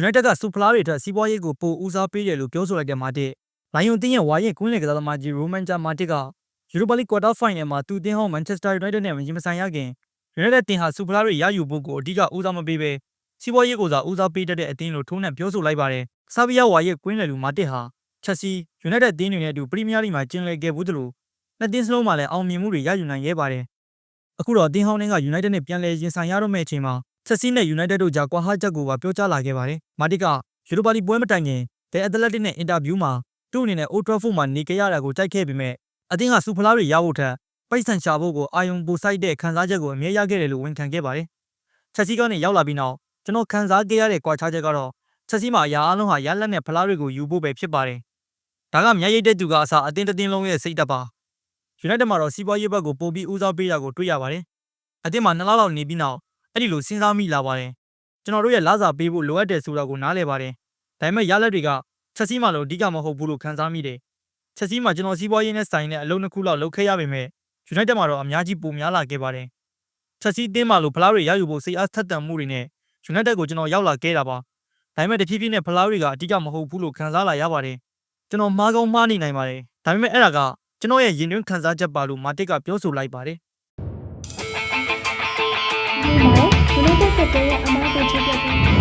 United ကစူဖလားတွေအတွက်စီးပွားရေးကိုပိုဦးစားပေးတယ်လို့ပြောဆိုလိုက်တဲ့မာတစ်လိုင်ယွန်တင်းရဲ့ဝါရင်ကွင်းလေကစားသမားကြီးရိုမန်ဂျာမာတစ်ကယူရိုပါလိကွာတာဖိုင်နယ်မှာသူတင်းဟောင်းမန်ချက်စတာယူနိုက်တက်နဲ့ရင်မဆိုင်ရခင် United တင်ဟာစူဖလားတွေရယူဖို့ကိုအဓိကဦးစားမပေးဘဲစီးပွားရေးကိုသာဦးစားပေးတတ်တဲ့အသင်းလို့ထုံးနှံပြောဆိုလိုက်ပါတယ်။ဆာဗီယာဝါရဲ့ကွင်းလေလူမာတစ်ဟာချက်စီ United အသင်းတွေနဲ့အတူပရီးမီးယားလိမှာကျင်းလည်ခဲ့ဘူးသလိုနှစ်သင်းစလုံးမှာလည်းအောင်မြင်မှုတွေရယူနိုင်ခဲ့ပါတယ်။အခုတော့အသင်းဟောင်းတွေက United နဲ့ပြန်လည်ရင်ဆိုင်ရတော့မယ့်အချိန်မှာ ချက်စီနဲ့ United တို့ကြားကွာဟချက်ကိုပါပြောကြားလာခဲ့ပါတယ်။မာတစ်ကယူရိုပါလီပွဲမတိုင်ခင်ဒဲအက်တလက်တစ်နဲ့အင်တာဗျူးမှာသူ့အနေနဲ့ Old Trafford မှာနေကြရတာကိုကြိုက်ခဲ့ပေမဲ့အသင်းကစူဖလားတွေရဖို့ထက်ပိတ်ဆန်ရှာဖို့ကိုအာယုံပိုဆိုင်တဲ့ခံစားချက်ကိုအမြဲရခဲ့တယ်လို့ဝန်ခံခဲ့ပါတယ်။ချက်စီကနေရောက်လာပြီးနောက်ကျွန်တော်ခံစားခဲ့ရတဲ့ကွာခြားချက်ကတော့ချက်စီမှာအရာအလုံးဟာရလက်နဲ့ဖလားတွေကိုယူဖို့ပဲဖြစ်ပါတယ်။ဒါကမျက်ရည်တဲ့သူကအစားအသင်းတစ်သင်းလုံးရဲ့စိတ်ဓာတ်ပါ။ United မှာတော့စီးပွားရေးဘက်ကိုပိုပြီးဦးစားပေးတာကိုတွေ့ရပါတယ်။အသင်းမှာနှစ်လလောက်နေပြီးနောက် အဲ့ဒီလိုစဉ်းစားမိလာပါတယ်။ကျွန်တော်တို့ရဲ့လစာပေးဖို့လိုအပ်တယ်ဆိုတာကိုနားလည်ပါတယ်။ဒါပေမဲ့ရလက်တွေကချက်စီမှာလို့အဓိကမဟုတ်ဘူးလို့ခံစားမိတယ်။ချက်စီမှာကျွန်တော်စီးပွားရေးနဲ့ဆိုင်တဲ့အလုပ်နှစ်ခုလောက်လုပ်ခဲ့ရပေမဲ့ United မှာတော့အများကြီးပိုများလာခဲ့ပါတယ်။ချက်စီအသင်းမှာလို့ဖလားတွေရယူဖို့စိတ်အားထက်သန်မှုတွေနဲ့ United ကိုကျွန်တော်ရောက်လာခဲ့တာပါ။ဒါပေမဲ့တဖြည်းဖြည်းနဲ့ဖလားတွေကအဓိကမဟုတ်ဘူးလို့ခံစားလာရပါတယ်။ကျွန်တော်မှားကောင်းမှားနေနိုင်ပါတယ်။ဒါပေမဲ့အဲ့ဒါကကျွန်တော်ရဲ့ရင်တွင်းခံစားချက်ပါလို့မာတစ်ကပြောဆိုလိုက်ပါတယ် ဒီမှာ United က